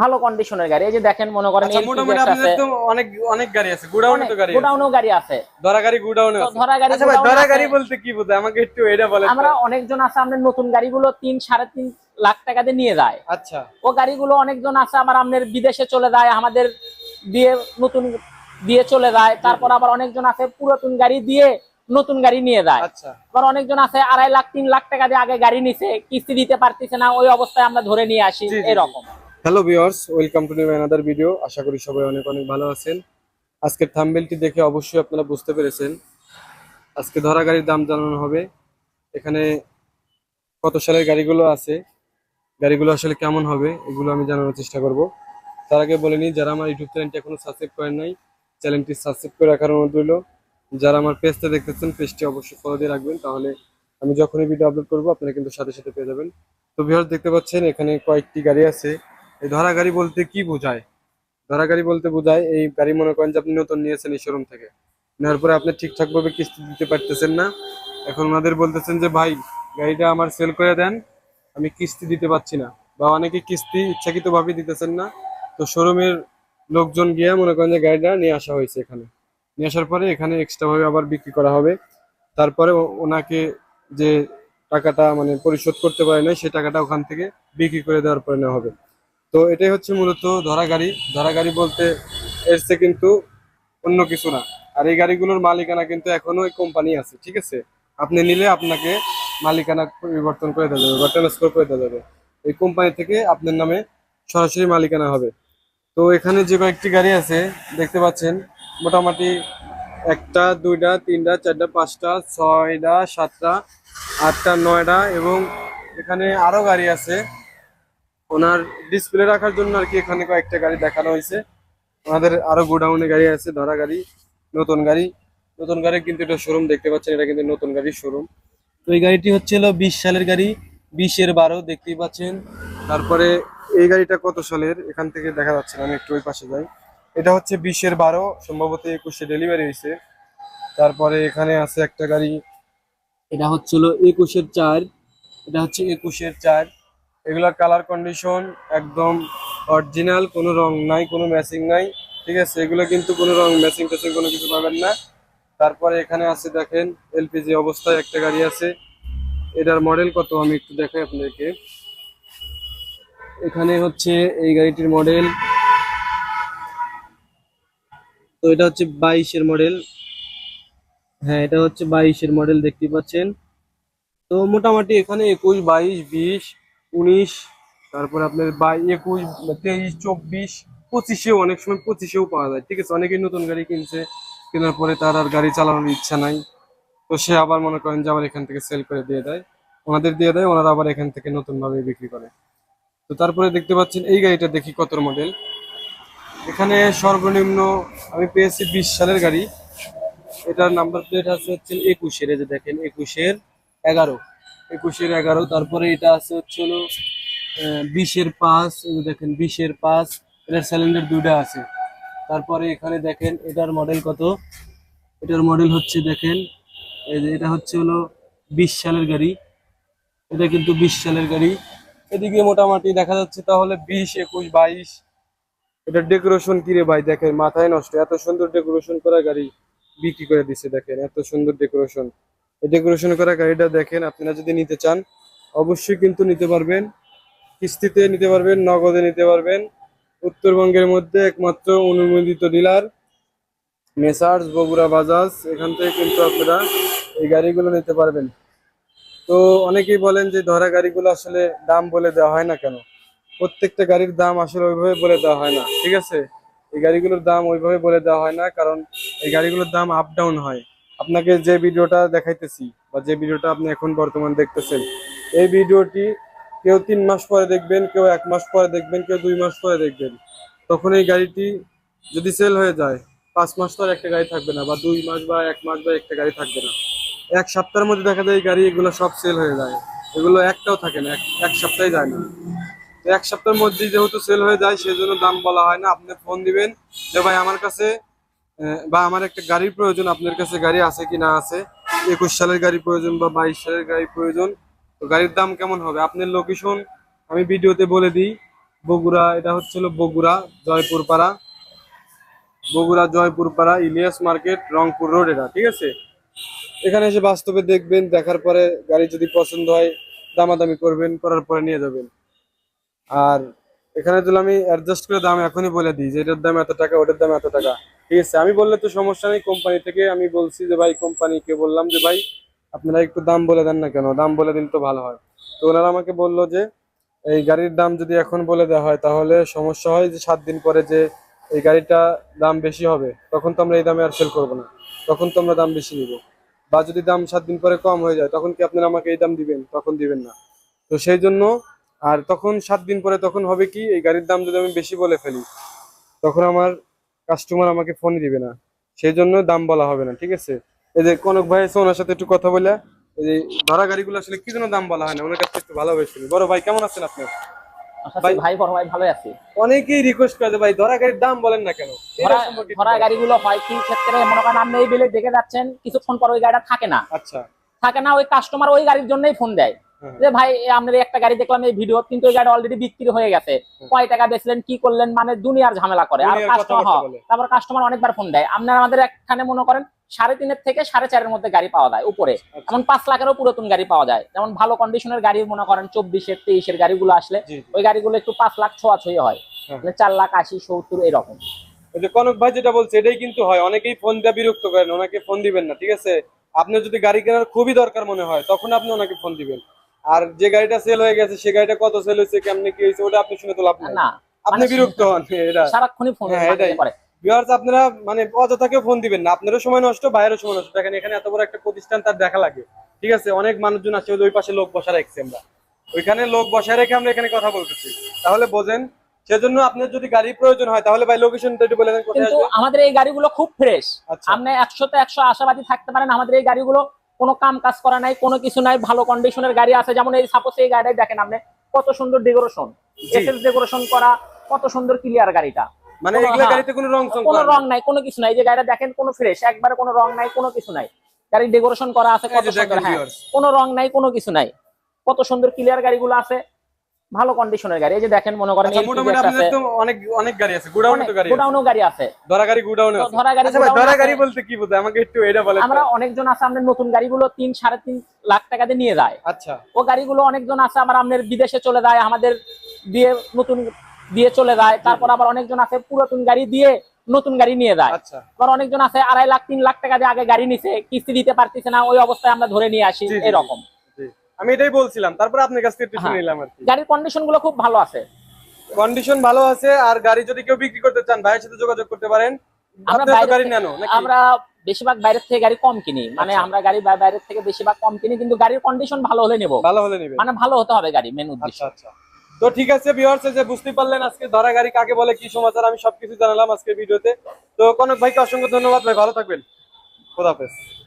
ভালো কন্ডিশনের গাড়ি। এই যে দেখেন মনে করেন আচ্ছা অনেক অনেক গাড়ি আছে গুডাউনে তো গাড়ি গোডাউনেও গাড়ি আছে। ধরা গাড়ি গুডাউনে ধরা গাড়ি আচ্ছা ভাই ধরা গাড়ি বলতে কি বোঝায়? আমাকে একটু এটা বলেন আমরা অনেকজন আছে আমাদের নতুন গাড়িগুলো তিন সাড়ে তিন লাখ টাকা দিয়ে নিয়ে যায়। আচ্ছা। ও গাড়িগুলো অনেকজন আছে আবার আমাদের বিদেশে চলে যায় আমাদের দিয়ে নতুন দিয়ে চলে যায়। তারপর আবার অনেকজন আছে পুরাতন গাড়ি দিয়ে নতুন গাড়ি নিয়ে যায়। আচ্ছা। আবার অনেকজন আছে আড়াই লাখ তিন লাখ টাকা দিয়ে আগে গাড়ি নিছে কিস্তি দিতে পারতেছে না ওই অবস্থায় আমরা ধরে নিয়ে আসি। এরকম। Hello viewers welcome to new another video আশা করি সবাই অনেক অনেক ভালো আছেন। আজকের থাম্বেলটি দেখে অবশ্যই আপনারা বুঝতে পেরেছেন। আজকে ধরা গাড়ির দাম জানানো হবে। এখানে কত সালের গাড়িগুলো আছে, গাড়িগুলো আসলে কেমন হবে, এগুলো আমি জানানোর চেষ্টা করব। তার আগে বলে নিই, যারা আমার ইউটিউব চ্যানেলটি এখনও সাবস্ক্রাইব করেন নাই চ্যানেলটি সাবস্ক্রাইব করে রাখার অনুরোধ রইল। যারা আমার পেজটা দেখতেছেন পেজটি অবশ্যই ফলো দিয়ে রাখবেন, তাহলে আমি যখনই ভিডিও আপলোড করব, আপনারা কিন্তু সাথে সাথে পেয়ে যাবেন। তো ভিউয়ার্স দেখতে পাচ্ছেন, এখানে কয়েকটি গাড়ি আছে। এই ধরা গাড়ি বলতে কি বোঝায়? ধরা গাড়ি বলতে বোঝায় এই গাড়ি মনে করেন যে আপনি নতুন নিয়েছেন এই শোরুম থেকে। নেওয়ার পরে আপনি ঠিকঠাক ভাবে কিস্তি দিতে পারতেছেন না। এখন ওনাদের বলতেছেন যে, ভাই, গাড়িটা আমার সেল করে দেন, আমি কিস্তি দিতে পারছি না। বা অনেকে কিস্তি ইচ্ছাকৃত ভাবে দিতেছেন না। তো শোরুমের লোকজন গিয়ে মনে করেন যে, গাড়িটা নিয়ে আসা হয়েছে এখানে। নিয়ে আসার পরে এখানে এক্সট্রা ভাবে আবার বিক্রি করা হবে। তারপরে ওনাকে যে টাকাটা মানে পরিশোধ করতে পারে না সেই টাকাটা ওখান থেকে বিক্রি করে দেওয়ার পরে নেওয়া হবে। তো এটাই হচ্ছে মূলত ধরা গাড়ি। ধরা গাড়ি বলতে এসছে কিন্তু অন্য কিছু না। আর এই গাড়িগুলোর মালিকানা কিন্তু এখনও এই কোম্পানি আছে, ঠিক আছে? আপনি নিলে আপনাকে মালিকানা পরিবর্তন করে দেওয়া যাবে বা ট্রান্সফার করে দেওয়া যাবে। এই কোম্পানি থেকে আপনার নামে সরাসরি মালিকানা হবে। তো এখানে যে কয়েকটি গাড়ি আছে, দেখতে পাচ্ছেন, মোটামুটি একটা, দুইটা, তিনটা, চারটা, পাঁচটা, ছয়টা, সাতটা, আটটা, নয়টা এবং এখানে আরও গাড়ি আছে। ওনার ডিসপ্লে রাখার জন্য আর কি এখানে কয়েকটা গাড়ি দেখানো হয়েছে। ওনাদের আরও গোডাউনে গাড়ি আছে, ধরা গাড়ি, নতুন গাড়ি। নতুন গাড়ি কিন্তু এটা শোরুম দেখতে পাচ্ছেন, এটা কিন্তু নতুন গাড়ির শোরুম তো এই গাড়িটি হচ্ছে হলো বিশ সালের গাড়ি, বিশের বারো দেখতেই পাচ্ছেন। তারপরে এই গাড়িটা কত সালের? এখান থেকে দেখা যাচ্ছে আমি একটু ওই পাশে যাই। এটা হচ্ছে বিশের বারো, সম্ভবত একুশে ডেলিভারি হয়েছে। তারপরে এখানে আছে একটা গাড়ি, এটা হচ্ছিল একুশের চার, এটা হচ্ছে একুশের চার। এগুলা কালার কন্ডিশন একদম অরিজিনাল কোনো রং নাই, কোনো ম্যাচিং নাই, ঠিক আছে? এগুলো কিন্তু কোনো রং ম্যাচিং ট্যাচিং কোনো কিছু পাবেন না। তারপরে এখানে আছে দেখেন এলপিজি অবস্থায় একটা গাড়ি আছে। এটার মডেল কত আমি একটু দেখাই আপনাদেরকে এখানে হচ্ছে এই গাড়িটির মডেল তো এটা হচ্ছে বাইশের মডেল হ্যাঁ এটা হচ্ছে বাইশের মডেল দেখতে পাচ্ছেন। তো মোটামুটি এখানে একুশ, বাইশ, বিশ উনিশ, তারপর আপনার বাই একুশ তেইশ, চব্বিশ, পঁচিশেও, অনেক সময় পঁচিশেও পাওয়া যায়। ঠিক আছে, অনেকেই নতুন গাড়ি কিনছে, কেনার পরে তার আর গাড়ি চালানোর ইচ্ছা নাই। তো সে আবার মনে করেন যে আবার এখান থেকে সেল করে দিয়ে দেয়। ওনাদের দিয়ে দেয়, ওনারা আবার এখান থেকে নতুন ভাবে বিক্রি করে। তো তারপরে দেখতে পাচ্ছেন, এই গাড়িটা দেখি কত মডেল এখানে সর্বনিম্ন আমি পেয়েছি বিশ সালের গাড়ি। এটার নাম্বার প্লেট আছে হচ্ছে একুশের, এই যে দেখেন, একুশের এগারো। একুশের এগারো, তারপরে এটা আছে হচ্ছে হলো বিশের পাঁচ দেখেন বিশের পাঁচ, এটার সিলিন্ডার দুইটা আছে। তারপরে এখানে দেখেন এটার মডেল কত? এটার মডেল হচ্ছে দেখেন, এই যে এটা হচ্ছে হলো বিশ সালের গাড়ি। এটা কিন্তু বিশ সালের গাড়ি। এদিকে মোটামুটি দেখা যাচ্ছে তাহলে বিশ, একুশ, বাইশ, এটা ডেকোরেশন কিরে ভাই? দেখেন মাথায় নষ্ট। এত সুন্দর ডেকোরেশন করা গাড়ি বিক্রি করে দিছে, দেখেন। এত সুন্দর ডেকোরেশন ডেকোরেশন করা গাড়িটা দেখেন, আপনারা যদি নিতে চান, অবশ্যই কিন্তু নিতে পারবেন। কিস্তিতে নিতে পারবেন, নগদে নিতে পারবেন। উত্তরবঙ্গের মধ্যে একমাত্র অনুমোদিত ডিলার, মেসার্স বগুড়া বাজাজ। এখান থেকে কিন্তু আপনারা এই গাড়িগুলো নিতে পারবেন। তো অনেকেই বলেন যে ধরা গাড়িগুলো আসলে দাম বলে দেওয়া হয় না কেন? প্রত্যেকটা গাড়ির দাম আসলে ওইভাবে বলে দেওয়া হয় না, ঠিক আছে? এই গাড়িগুলোর দাম ওইভাবে বলে দেওয়া হয় না, কারণ এই গাড়িগুলোর দাম আপ ডাউন হয়। আপনাকে যে ভিডিওটা দেখাইতেছি বা যে ভিডিওটা আপনি এখন বর্তমান দেখতেছেন, এই ভিডিওটি কেউ তিন মাস পরে দেখবেন, কেউ এক মাস পরে দেখবেন, কেউ দুই মাস পরে দেখবেন। তখন এই গাড়িটি যদি সেল হয়ে যায়, পাঁচ মাস তো একটা গাড়ি থাকবে না, বা দুই মাস বা এক মাস বা একটা গাড়ি থাকবে না। এক সপ্তাহের মধ্যে দেখা যায় এই গাড়ি এগুলো সব সেল হয়ে যায়। এগুলো একটাও থাকে না, এক- সপ্তাহে যায় না। এক সপ্তাহের মধ্যে যেহেতু সেল হয়ে যায় সেই জন্য দাম বলা হয় না। আপনি ফোন দিবেন যে, ভাই, আমার কাছে বা আমার একটা গাড়ির প্রয়োজন, আপনার কাছে গাড়ি আছে কি না আছে? একুশ সালের গাড়ি প্রয়োজন বা বাইশ সালের গাড়ি প্রয়োজন, তো গাড়ির দাম কেমন হবে? আপনার লোকেশন আমি ভিডিওতে বলে দিই। বগুড়া, এটা হচ্ছিল বগুড়া জয়পুর পাড়া বগুড়া জয়পুর পাড়া ইলিয়াস মার্কেট, রংপুর রোড এটা, ঠিক আছে? এখানে এসে বাস্তবে দেখবেন, দেখার পরে গাড়ি যদি পছন্দ হয়, দামাদামি করবেন, করার পরে নিয়ে যাবেন। আর এখানে যদি আমি অ্যাডজাস্ট করে দাম এখনই বলে দিই, যে এটার দাম এত টাকা, ওটার দাম এত টাকা। ঠিক আছে? আমি বললে তো সমস্যা নেই কোম্পানি থেকে আমি বলছি যে ভাই কোম্পানিকে বললাম যে ভাই, আপনারা একটু দাম বলে দেন না কেন? দাম বলে দিন তো ভালো হয়। তো ওনারা আমাকে বলল যে, এই গাড়ির দাম যদি এখন বলে দেওয়া হয়, তাহলে সমস্যা হয় যে সাত দিন পরে যে এই গাড়িটা দাম বেশি হবে, তখন তো আমরা এই দামে আর সেল করব না। তখন তো আমরা দাম বেশি নিব। বা যদি দাম সাত দিন পরে কম হয়ে যায়, তখন কি আপনারা আমাকে এই দাম দিবেন? তখন দিবেন না। তো সেই জন্য আর তখন সাত দিন পরে তখন হবে কি এই গাড়ির দাম যদি আমি বেশি বলে ফেলি তখন আমার কাস্টমার আমাকে ফোন দিবে না। সেই জন্য দাম বলা হবে না ঠিক আছে? এই যে কনক ভাই আছে ওনার সাথে একটু কথা বলে এই যে ধরা গাড়িগুলো আসলে কি জন্য দাম বলা হয় না? ওনার কাছে একটু ভালোভাবে শুনি বড় ভাই কেমন আছেন আপনি আচ্ছা, ভাই- ভাই বড় ভাই ভালো আছি। অনেকেই রিকোয়েস্ট করে ভাই ধরা গাড়ির দাম বলেন না কেন? ধরা। গাড়িগুলো হয় কি ক্ষেত্রে মনে করেন আপনি এই বিলে দেখে যাচ্ছেন কিছুক্ষণ পর ওই গাড়িটা থাকে না। আচ্ছা। থাকে না ওই কাস্টমার ওই গাড়ির জন্যই ফোন দেয়। যে ভাই আপনার একটা গাড়ি দেখলাম এই ভিডিও কিন্তু ওই গাড়ি অলরেডি বিক্রি হয়ে গেছে। কয় টাকা বেচলেন কি করলেন মানে দুনিয়ার ঝামেলা করে। আর কাস্টমার তারপর কাস্টমার অনেকবার ফোন দেয়। আপনার আমাদের এখানে মনে করেন সাড়ে তিনের থেকে সাড়ে চারের মধ্যে গাড়ি পাওয়া যায় উপরে। আচ্ছা। এমন পাঁচ লাখেরও পুরাতন গাড়ি পাওয়া যায়। যেমন ভালো কন্ডিশনের গাড়ি মনে করেন চব্বিশের তেইশের গাড়িগুলো আসলে। ওই গাড়িগুলো একটু পাঁচ লাখ ছোঁয়াছুঁই হয়। হ্যাঁ। মানে চার লাখ আশি সত্তর এরকম। যে কনক ভাই যেটা বলছে এটাই কিন্তু হয়। অনেকেই ফোন দিয়ে বিরক্ত করেন ওনাকে ফোন দিবেন না ঠিক আছে? আপনার যদি গাড়ি কেনার খুবই দরকার মনে হয় তখন আপনি ওনাকে ফোন দিবেন। আর যে গাড়িটা সেল হয়ে গেছে সে গাড়িটা কত সেল হয়েছে কেমনে কি হয়েছে ওটা আপনি শুনে তো লাভ না আপনি মানে- বিরক্ত হন এটা। সারাক্ষণই ফোন হ্যাঁ, এটাই। করে ভিউয়ার্স আপনারা মানে অযথাকেও ফোন দিবেন না। আপনারও সময় নষ্ট বাইরেও সময় নষ্ট। দেখেন এখানে এত বড় একটা প্রতিষ্ঠান তার দেখা লাগে। ঠিক আছে অনেক মানুষজন আছে ওই পাশে লোক বসা রাখছি আমরা। ওইখানে লোক বসায় রেখে আমরা এখানে কথা বলতেছি। তাহলে বোঝেন সেজন্য আপনার যদি গাড়ির প্রয়োজন হয় তাহলে ভাই লোকেশনটা একটু বলে দেন কোথায় কিন্তু আমাদের এই গাড়িগুলো খুব ফ্রেশ আচ্ছা। আপনি একশোতে একশো আশাবাদী থাকতে পারেন আমাদের এই গাড়িগুলো কোনো কাম কাজ করা নাই কোনো কিছু নাই ভালো কন্ডিশনের গাড়ি আছে। যেমন এই সাপোজ এই গাড়িটাই দেখেন আপনি কত সুন্দর ডেকোরেশন। এসএস ডেকোরেশন করা কত সুন্দর ক্লিয়ার গাড়িটা। মানে এগুলো। গাড়িতে কোনো রং কোনো রং নাই। কোনো কিছু নাই। যে গাড়িটা দেখেন কোনো ফ্রেশ একবারে কোনো রং নাই কোনো কিছু নাই। গাড়ি ডেকোরেশন করা আছে কত সুন্দর হ্যাঁ। কোনো রং নাই কোনো কিছু নাই। কত সুন্দর ক্লিয়ার গাড়িগুলো আছে ভালো কন্ডিশনের গাড়ি। এই যে দেখেন মনে করেন আচ্ছা, মোটামুটি আপনাদের তো অনেক অনেক গাড়ি আছে গুডাউনে তো গাড়ি। গোডাউনও গাড়ি আছে। ধরা গাড়ি গুডাউনে আছে। ধরা গাড়ি আচ্ছা ধরা গাড়ি বলতে কি বোঝায়? আমাকে একটু এটা বলেন আমরা অনেকজন আছে আমাদের নতুন গাড়িগুলো তিন সাড়ে তিন লাখ টাকা দিয়ে নিয়ে যায়। আচ্ছা। ও গাড়িগুলো অনেকজন আছে আবার আমাদের বিদেশে চলে যায় আমাদের দিয়ে নতুন দিয়ে চলে যায়। তারপর আবার অনেকজন আছে পুরাতন গাড়ি দিয়ে নতুন গাড়ি নিয়ে যায়। আচ্ছা। আবার অনেকজন আছে আড়াই লাখ তিন লাখ টাকা দিয়ে আগে গাড়ি নিছে কিস্তি দিতে পারতেছে না ওই অবস্থায় আমরা ধরে নিয়ে আসি। এরকম। আমি এটাই বলছিলাম তারপর আপনার কাছ থেকে শুনে হ্যাঁ। নিলাম আর কি। গাড়ির কন্ডিশনগুলো খুব ভালো আছে। কন্ডিশন ভালো আছে আর গাড়ি যদি কেউ বিক্রি করতে চান ভাইয়ের সাথে যোগাযোগ করতে পারেন। আমরা আপনি তো বাইরে গাড়ি নেন নাকি? আমরা বেশিরভাগ বাইরের থেকে গাড়ি কম কিনি। মানে আচ্ছা। আমরা গাড়ি বাইরের থেকে বেশিরভাগ কম কিনি কিন্তু গাড়ির কন্ডিশন ভালো হলে নেব। ভালো হলে নেবেন। মানে ভালো হতে হবে গাড়ি মেন উদ্দেশ্য। আচ্ছা আচ্ছা। তো ঠিক আছে ভিউয়ার্স যে বুঝতে পারলেন আজকে ধরা গাড়ি কাকে বলে কি সমাচার আমি সবকিছু জানালাম আজকে ভিডিওতে। তো কনক ভাইকে অসংখ্য ধন্যবাদ ভাই ভালো থাকবেন। খোদাফেজ